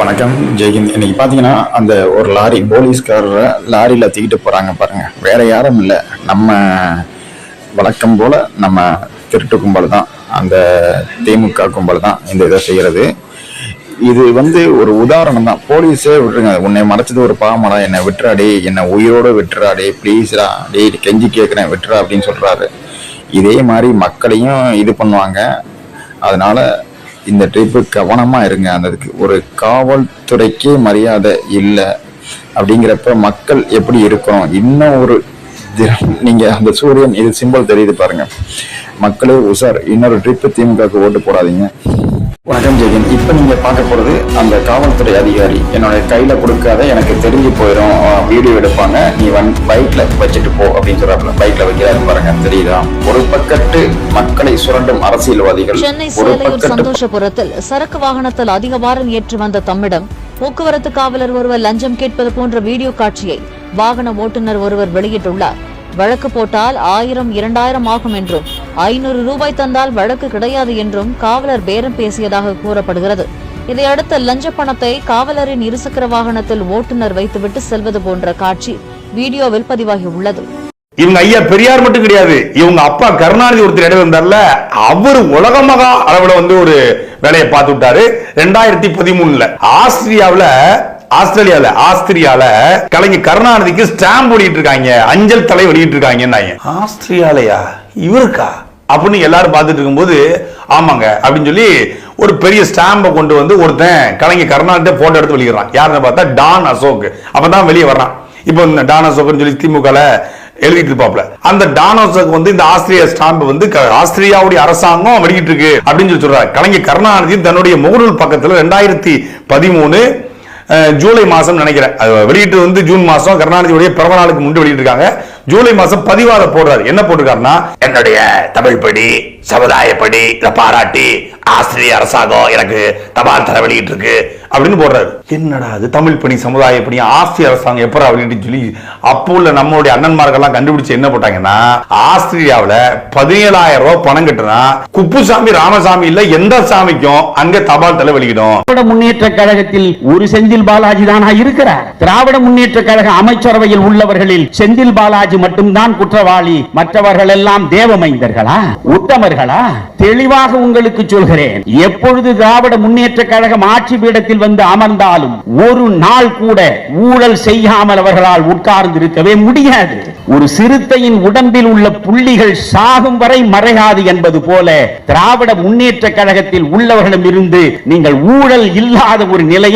வணக்கம் ஜெய்ஹிந்த் இன்னைக்கு பார்த்தீங்கன்னா அந்த ஒரு லாரி போலீஸ்காரரை லாரியில் தூக்கிட்டு போகிறாங்க பாருங்க. வேற யாரும் இல்லை. நம்ம வழக்கம் போல் நம்ம திருட்டு கும்பல் தான். அந்த திமுக கும்பல் தான் இந்த இதை செய்கிறது இது வந்து ஒரு உதாரணம் தான். போலீஸே விட்டுருங்க. உன்னை மறைச்சது ஒரு பாவமடா என்னை விட்டுறாடே. என்னை உயிரோடு விட்டுறாடே. ப்ளீஸ்டா டே. கெஞ்சி கேட்குறேன் விட்டுறா அப்படின்னு சொல்கிறாரு இதே மாதிரி மக்களையும் இது பண்ணுவாங்க. அதனால் இந்த ட்ரிப்பு கவனமாக இருங்க. அந்த ஒரு காவல்துறைக்கே மரியாதை இல்லை அப்படிங்கிறப்ப மக்கள் எப்படி இருக்கணும்? இன்னும் ஒரு தி- நீங்க அந்த சூரியன் இது சிம்பிள் தெரியுது பாருங்க. மக்களே உஷார். இன்னொரு ட்ரிப்பு திமுகவுக்கு ஓட்டு போடாதீங்க. வணக்கம் ஜெகன் இப்போ நீங்க பார்க்க போறது அந்த காவல்துறை அதிகாரி. என்னோட கையில கொடுக்காத எனக்கு தெரிஞ்சு போயிடும் வீடியோ எடுப்பாங்க. நீ வன் பைக்ல வச்சுட்டு போ அப்படின்னு சொல்றாப்புல. பைக்ல வைக்கிறாரு பாருங்க. தெரியுதா? ஒரு பக்கத்து மக்களை சுரண்டும் அரசியல்வாதிகள். சென்னை சேலையூர் சந்தோஷபுரத்தில் சரக்கு வாகனத்தில் அதிக பாரம் ஏற்றி வந்த தம்மிடம் போக்குவரத்து காவலர் ஒருவர் லஞ்சம் கேட்பது போன்ற வீடியோ காட்சியை வாகன ஓட்டுநர் ஒருவர் வெளியிட்டுள்ளார். வழக்கு போட்டால் ஆயிரம் இரண்டாயிரம் ஆகும் என்றும் ஐநூறு ரூபாய் தந்தால் வழக்கு கிடையாது என்றும் காவலர் பேரம் பேசியதாக கூறப்படுகிறது. இதையடுத்து லஞ்ச பணத்தை காவலரின் இருசக்கர வாகனத்தில் ஓட்டுநர் வைத்துவிட்டு செல்வது போன்ற காட்சி வீடியோவில் பதிவாகியுள்ளது இவங்க ஐயா பெரியார் மட்டும் கிடையாது இவங்க அப்பா கருணாநிதி ஒருத்தர் இடம் இருந்தார்ல அவர் உலகமகா அளவுல வந்து ஒரு வேலையை பார்த்து விட்டாரு. ரெண்டாயிரத்தி பதிமூணுல ஆஸ்திரியாவுல ஆஸ்திரேலியால ஆஸ்திரியால கலைஞர் கருணாநிதிக்கு ஸ்டாம்ப் வெளியிட்டு இருக்காங்க அஞ்சல் தலை வெளியிட்டு இருக்காங்க ஆஸ்திரியாலயா? இவருக்கா? அப்படின்னு எல்லாரும் பார்த்துட்டு இருக்கும்போது ஆமாங்க அப்படின்னு சொல்லி ஒரு பெரிய ஸ்டாம்பை கொண்டு வந்து ஒருத்தன் கலைஞர் கருணாநிதி போட்டோ எடுத்து வெளியிடுறான். யாருன்னு பார்த்தா டான் அசோக். அப்பதான் வெளியே வர்றான். இப்போ இந்த டான் அசோக்னு சொல்லி திமுகல எழுதிட்டு இருப்பாப்ல அந்த டானோஸுக்கு வந்து இந்த ஆஸ்திரேலியா ஸ்டாம்ப் வந்து ஆஸ்திரேலியாவுடைய அரசாங்கம் வெளியிட்டு இருக்கு அப்படின்னு சொல்லி சொல்றாரு. கலைஞர் கருணாநிதி தன்னுடைய முகநூல் பக்கத்துல ரெண்டாயிரத்தி பதிமூணு ஜூலை மாசம் நினைக்கிறேன். அது வெளியிட்டு வந்து ஜூன் மாசம் கருணாநிதியுடைய பிறந்த நாளுக்கு முன்பு வெளியிட்டிருக்காங்க. ஜூலை மாசம் பதிவாத போடுறாரு. என்ன போட்டிருக்காருன்னா என்னுடைய தமிழ் படி சமுதாயப்படி இதை பாராட்டி ஆஸ்திரேலிய அரசாங்கம் எனக்கு தபால் தர வெளியிட்டு இருக்கு அப்படின்னு போடுறாரு. என்னடா அது தமிழ் பணி சமுதாய பணி ஆஸ்திரிய அரசாங்கம் எப்பரா வெளியிட்டு சொல்லி அப்போ உள்ள நம்மளுடைய அண்ணன்மார்கள்லாம் கண்டுபிடிச்சு என்ன போட்டாங்கன்னா ஆஸ்திரேலியாவுல பதினேழாயிரம் ரூபாய் பணம் கட்டுனா குப்புசாமி ராமசாமி இல்ல எந்த சாமிக்கும் அங்க தபால் தலை வெளியிடும் திராவிட முன்னேற்ற கழகத்தில் ஒரு செந்தில் பாலாஜி தானா இருக்கிறார். திராவிட முன்னேற்ற கழக அமைச்சரவையில் உள்ளவர்களில் செந்தில் பாலாஜி மட்டும்தான் குற்றவாளி. மற்றவர்கள் எல்லாம் தேவமைந்தர்களா? உத்தமர்களா? தெளிவாக உங்களுக்கு சொல்கிறேன். எப்பொழுது திராவிட முன்னேற்ற கழகம் ஆட்சி பீடத்தில் வந்து அமர்ந்தாலும் ஒரு நாள் கூட ஊழல் செய்யாமல் அவர்களால் உட்கார்ந்து இருக்கவே முடியாது. ஒரு சிறுத்தையின் உடம்பில் உள்ள புள்ளிகள் சாகும் வரை மறையாது என்பது போல திராவிட முன்னேற்ற கழகத்தில் உள்ளவர்களிடம் இருந்து நீங்கள் ஊழல் இல்லாத ஒரு நிலையை